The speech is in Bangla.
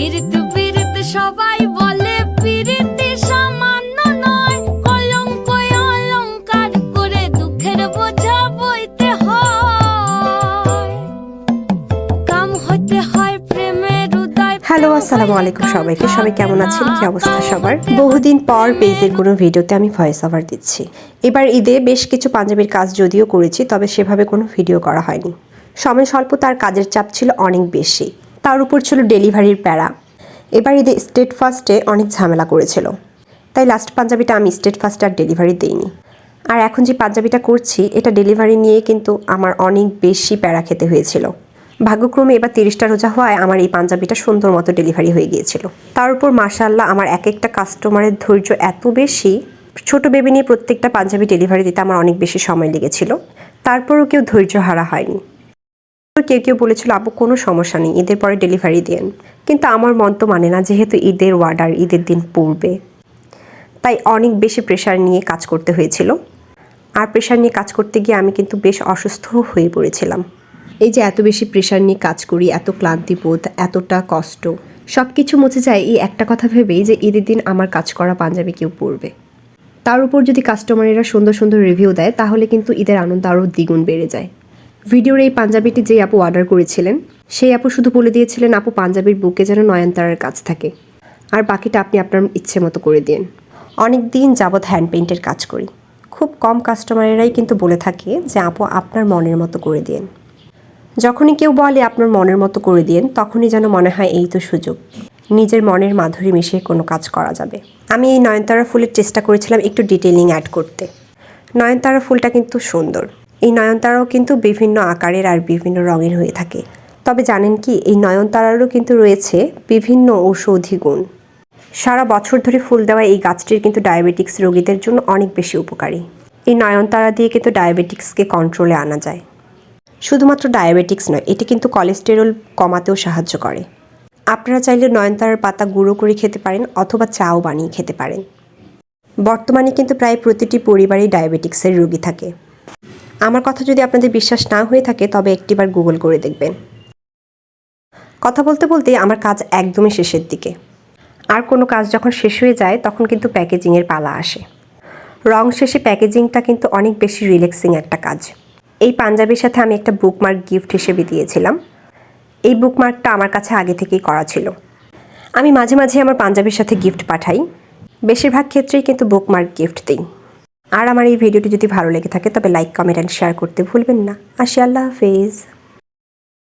পীড়িত পীড়িত সবাই বলে পীড়িত সামান্য নয়। কলঙ্ক অলঙ্কার করে দুঃখের বোঝা বইতে হয়। কাম হতে হয় প্রেমের উদয় হ্যালো আসসালামু আলাইকুম সবাইকে। সবাই কেমন আছেন? কি অবস্থা সবার? বহুদিন পর পেজের কোনো ভিডিওতে আমি ভয়েস ওভার দিচ্ছি। এবার ঈদে বেশ কিছু পাঞ্জাবির কাজ যদিও করেছি তবে সেভাবে কোনো ভিডিও করা হয়নি। সময় স্বল্প তার কাজের চাপ ছিল অনেক বেশি। তার উপর ছিল ডেলিভারির প্যারা। এবার ঈদে স্টেট ফার্স্টে অনেক ঝামেলা করেছিল। তাই লাস্ট পাঞ্জাবিটা আমি স্টেট ফার্স্টে আর ডেলিভারি দিইনি। আর এখন যে পাঞ্জাবিটা করছি, এটা ডেলিভারি নিয়ে কিন্তু আমার অনেক বেশি প্যারা খেতে হয়েছিল। ভাগ্যক্রমে এবার তিরিশটা রোজা হওয়ায় আমার এই পাঞ্জাবিটা সুন্দর মতো ডেলিভারি হয়ে গিয়েছিল। তার উপর মাশাল্লাহ আমার এক একটা কাস্টমারের ধৈর্য এত বেশি, ছোট বেবি নিয়ে প্রত্যেকটা পাঞ্জাবি ডেলিভারি দিতে আমার অনেক বেশি সময় লেগেছিল। তারপরও কেউ ধৈর্য হারা হয়নি। কেউ কেউ বলেছিল, আপু, কোনো সমস্যা নেই, ঈদের পরে ডেলিভারি দেন। কিন্তু আমার মন তো মানে না, যেহেতু ঈদের অর্ডার ঈদের দিন পড়বে তাই অনেক বেশি প্রেশার নিয়ে কাজ করতে হয়েছিল। আর প্রেশার নিয়ে কাজ করতে গিয়ে আমি কিন্তু বেশ অসুস্থ হয়ে পড়েছিলাম। এই যে এত বেশি প্রেশার নিয়ে কাজ করি, এত ক্লান্তি বোধ, এতটা কষ্ট সব কিছু মুছে যায় এই একটা কথা ভেবেই যে ঈদের দিন আমার কাজ করা পাঞ্জাবি কেউ পরবে। তার উপর যদি কাস্টমারেরা সুন্দর সুন্দর রিভিউ দেয়, তাহলে কিন্তু ঈদের আনন্দ আরও দ্বিগুণ বেড়ে যায়। ভিডিওর এই পাঞ্জাবিটি যে আপু অর্ডার করেছিলেন, সেই আপু শুধু বলে দিয়েছিলেন, আপু, পাঞ্জাবির বুকে যেন নয়নতারার কাজ থাকে। আর বাকিটা আপনি আপনার ইচ্ছে মতো করে দিন অনেক দিন যাবৎ হ্যান্ড পেইন্টের কাজ করি। খুব কম কাস্টমারেরাই কিন্তু বলে থাকে যে, আপু, আপনার মনের মতো করে দিন যখনই কেউ বলে আপনার মনের মতো করে দিন তখনই যেন মনে হয় এই তো সুযোগ। নিজের মনের মাধুরী মিশিয়ে কোনো কাজ করা যাবে। আমি এই নয়নতারা ফুলের চেষ্টা করেছিলাম একটু ডিটেলিং অ্যাড করতে। নয়নতারা ফুলটা কিন্তু সুন্দর। এই নয়নতারাও কিন্তু বিভিন্ন আকারের আর বিভিন্ন রঙের হয়ে থাকে। তবে জানেন কি, এই নয়নতারারও কিন্তু রয়েছে বিভিন্ন ঔষধি গুণ। সারা বছর ধরে ফুল দেওয়া এই গাছটির কিন্তু ডায়াবেটিক্স রোগীদের জন্য অনেক বেশি উপকারী। এই নয়নতারা দিয়ে কিন্তু ডায়াবেটিক্সকে কন্ট্রোলে আনা যায়। শুধুমাত্র ডায়াবেটিক্স নয়, এটি কিন্তু কোলেস্টেরল কমাতেও সাহায্য করে। আপনারা চাইলে নয়নতারার পাতা গুঁড়ো করে খেতে পারেন অথবা চাও বানিয়ে খেতে পারেন। বর্তমানে কিন্তু প্রায় প্রতিটি পরিবারেই ডায়াবেটিক্সের রোগী থাকে। আমার কথা যদি আপনাদের বিশ্বাস না হয়ে থাকে, তবে একটিবার গুগল করে দেখবেন। কথা বলতে বলতে আমার কাজ একদমই শেষের দিকে। আর কোনো কাজ যখন শেষ হয়ে যায়, তখন কিন্তু প্যাকেজিংয়ের পালা আসে। রং শেষে প্যাকেজিংটা কিন্তু অনেক বেশি রিল্যাক্সিং একটা কাজ। এই পাঞ্জাবির সাথে আমি একটা বুকমার্ক গিফট হিসেবে দিয়েছিলাম। এই বুকমার্কটা আমার কাছে আগে থেকেই করা ছিল। আমি মাঝে মাঝে আমার পাঞ্জাবির সাথে গিফট পাঠাই। বেশিরভাগ ক্ষেত্রেই কিন্তু বুকমার্ক গিফট দিই। আর আমার এই ভিডিওটি যদি ভালো লেগে থাকে তবে লাইক কমেন্ট অ্যান্ড শেয়ার করতে ভুলবেন না। আসি, আল্লাহ হাফেজ।